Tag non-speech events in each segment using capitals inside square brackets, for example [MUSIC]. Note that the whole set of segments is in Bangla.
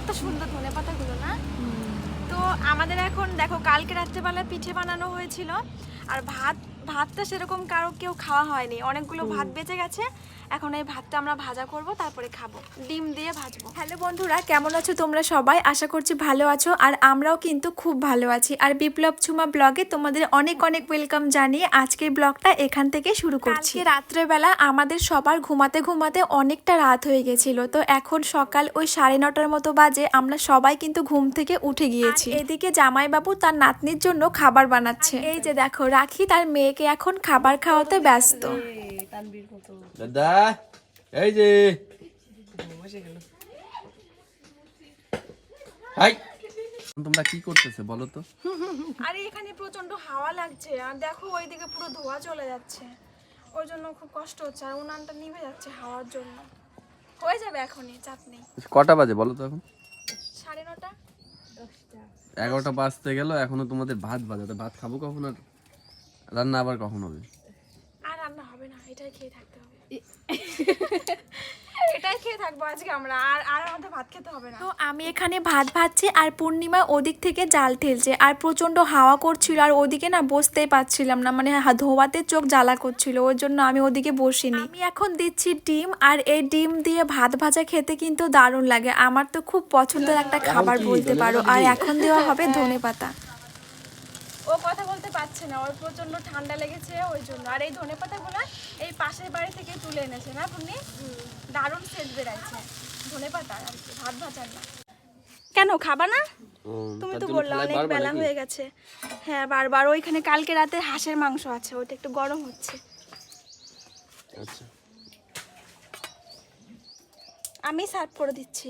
কত সুন্দর, ধনে পাতাগুলো না? তো আমাদের এখন, দেখো, কালকে রাত্রেবেলা পিঠে বানানো হয়েছিল। আর ভাত ভাতটা সেরকম কারও কেউ খাওয়া হয়নি। অনেকগুলো ভাত বেঁচে গেছে। এখন এই ভাতটা আমরা ভাজা করব তারপরে খাব। ডিম দিয়ে ভাজবো। হ্যালো বন্ধুরা কেমন আছো তোমরা সবাই? আশা করছি ভালো আছো আর আমরাও কিন্তু খুব ভালো আছি। আর বিপ্লব ছুমা ব্লগে তোমাদের অনেক অনেক ওয়েলকাম জানিয়ে আজকের ব্লগটা এখান থেকে শুরু করছি। রাত্রেবেলা আমাদের সবার ঘুমাতে ঘুমাতে অনেকটা রাত হয়ে গেছিল। তো এখন সকাল ওই সাড়ে নটার মতো বাজে আমরা সবাই কিন্তু ঘুম থেকে উঠে গিয়েছি। এদিকে জামাইবাবু তার নাতনির জন্য খাবার বানাচ্ছে। এই যে দেখো রাখি তার মেয়েকে এখন খাবার খাওয়াতে ব্যস্ত। দাদা এই যে। হাই। তোমরা কি করতেছে বলো তো? আরে এখানে প্রচণ্ড হাওয়া লাগছে আর দেখো ওইদিকে পুরো ধোয়া চলে যাচ্ছে। ওই জন্য খুব কষ্ট হচ্ছে আর উনানটা নিভে যাচ্ছে হাওয়ার জন্য। হয়ে যাবে এখনই চাপ নেই। কটা বাজে বলো তো এখন? সাড়ে নটা? এগারোটা বাজতে গেল এখনও তোমাদের ভাত বাজাতে। ভাত খাব কখন আর? রান্না আবার কখন হবে? আর রান্না হবে না এটাই খেয়ে থাকতে হবে। এটাই খেয়ে থাকব আজকে আমরা আর আর আমাদের ভাত খেতে হবে না। তো আমি এখানে ভাত ভাজছি আর পূর্ণিমা ওদিক থেকে জাল ঠেলছে আর প্রচণ্ড হাওয়া করছিল আর ওদিকে না বসতেই পারছিলাম না মানে ধোয়াতে চোখ জ্বালা করছিল ওর জন্য আমি ওদিকে বসিনি। আমি এখন দিচ্ছি ডিম আর এই ডিম দিয়ে ভাত ভাজা খেতে কিন্তু দারুণ লাগে। আমার তো খুব পছন্দের একটা খাবার বলতে পারো আর এখন দেওয়া হবে ধনে পাতা। পারছে না ওর প্রচণ্ড ঠান্ডা লেগেছে ওই জন্য। আর এই ধনে পাতাগুলো এই পাশের বাড়ি থেকে তুলে এনেছে না পুনি দারুণ সেট বেড়াইছে ধনে পাতা আর কি ভাত ভাজার না। কেন খাবা না? তুমি তো বললা অনেক বেলা হয়ে গেছে। হ্যাঁ বারবার। ওইখানে কালকে রাতে হাঁসের মাংস আছে ওটা একটু গরম হচ্ছে। আচ্ছা। আমি সার্ভ করে দিচ্ছি।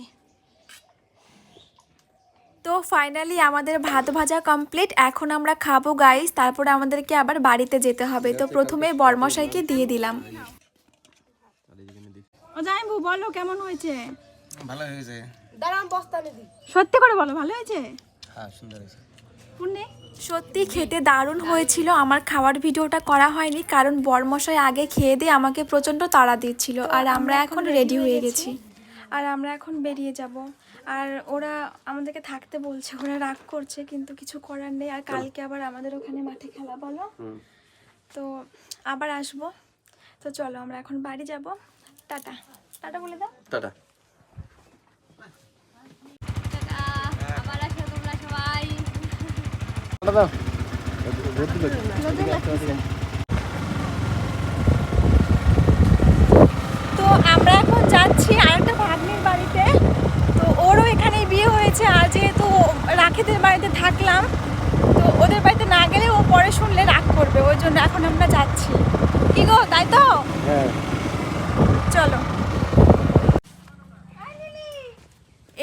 তো ফাইনালি আমাদের ভাত ভাজা কমপ্লিট এখন আমরা খাব গাইস তারপরে আমাদেরকে আবার বাড়িতে যেতে হবে। তো প্রথমে বরমশাইকে দিয়ে দিলাম। জাইবু বলো কেমন হয়েছে? ভালো হয়েছে। সত্যি করে বলো ভালো হয়েছে? হ্যাঁ সুন্দর হয়েছে। পুণ্যে? সত্যি খেতে দারুণ হয়েছিল আমার খাওয়ার ভিডিওটা করা হয়নি কারণ বরমশাই আগে খেয়ে দিয়ে আমাকে প্রচণ্ড তাড়া দিচ্ছিল আর আমরা এখন রেডি হয়ে গেছি। আর আমরা এখন বেরিয়ে যাব। আর ওরা আমাদেরকে থাকতে বলছে ওরা রাগ করছে কিন্তু কিছু করার নেই। আর কালকে আবার আমাদের ওখানে মাঠে খেলা বলো? তো আবার আসব। তো চলো আমরা এখন বাড়ি যাব। টাটা। টাটা বলে দাও। টাটা। তো আমরা এখন যাচ্ছি আরেকটা ভাগ্নির বাড়িতে তো ওরও হয়েছে আর যেহেতু রাখিদের বাড়িতে থাকলাম তো ওদের বাড়িতে না গেলে ও পরে শুনলে রাগ করবে ওই জন্য এখন আমরা যাচ্ছি। কি গো তাই তো? হ্যাঁ। চলো।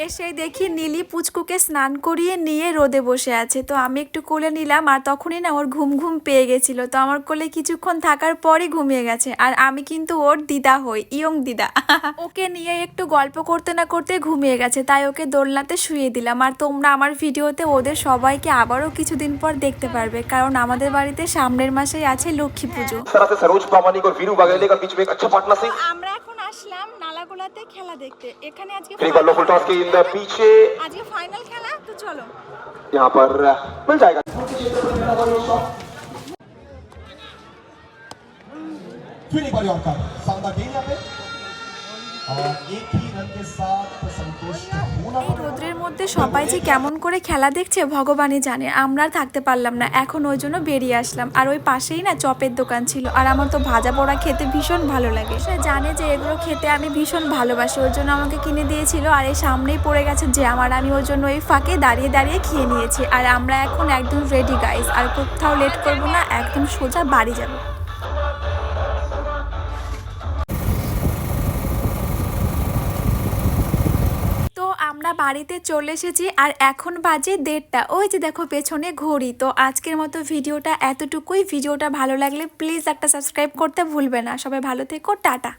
এসে দেখি নীলি পুচকুকে স্নান করিয়ে নিয়ে রোদে বসে আছে। তো আমি একটু কোলে নিলাম আর তখনই না ওর ঘুম ঘুম পেয়ে গেছিল। তো আমার কোলে কিছুক্ষণ থাকার পরই ঘুমিয়ে গেছে। আর আমি কিন্তু ওর দিদা হই ইয়ং দিদা। [LAUGHS] ওকে নিয়ে একটু গল্প করতে না করতে ঘুমিয়ে গেছে। তাই ওকে দোলনাতে শুয়ে দিলাম। আর তোমরা আমার ভিডিওতে ওদের সবাইকে আবারও কিছুদিন পর দেখতে পারবে। কারণ আমাদের বাড়িতে সামনের মাসেই আছে লক্ষ্মী পুজো। আমরা এখন আসলাম নালাগোলাতে খেলা দেখতে এখানে আজকে एक बार लो फुल टॉस के इन द पीछे আজকে ফাইনাল খেলা তো চলো यहाँ पर मिल जाएगा फिर एक बार और का शानदार गेंद यहाँ पे এই রোদ্রের মধ্যে সবাই যে কেমন করে খেলা দেখছে, ভগবানই জানে। আমরা আর থাকতে পারলাম না। এখন ওই জন্য বেরিয়ে আসলাম। আর ওই পাশেই না চপের দোকান ছিল। আর আমার তো ভাজা পোড়া খেতে ভীষণ ভালো লাগে। সে জানে যে এগুলো খেতে আমি ভীষণ ভালোবাসি। ওই জন্য আমাকে কিনে দিয়েছিল। আর এই সামনেই পড়ে গেছে যে আমার আমি ওই জন্য ওই ফাঁকে দাঁড়িয়ে দাঁড়িয়ে খেয়ে নিয়েছি। আর আমরা এখন একদম রেডি গাইস আর কোথাও লেট করব না, একদম সোজা বাড়ি যাব। বাড়িতে চলে এসেছি আর এখন বাজে দেড়টা। ওই যে দেখো পেছনে ঘড়ি। তো আজকের মতো ভিডিওটা এতটুকুই। ভিডিওটা ভালো লাগলে প্লিজ একটা সাবস্ক্রাইব করতে ভুলবে না। সবাই ভালো থেকো, টাটা।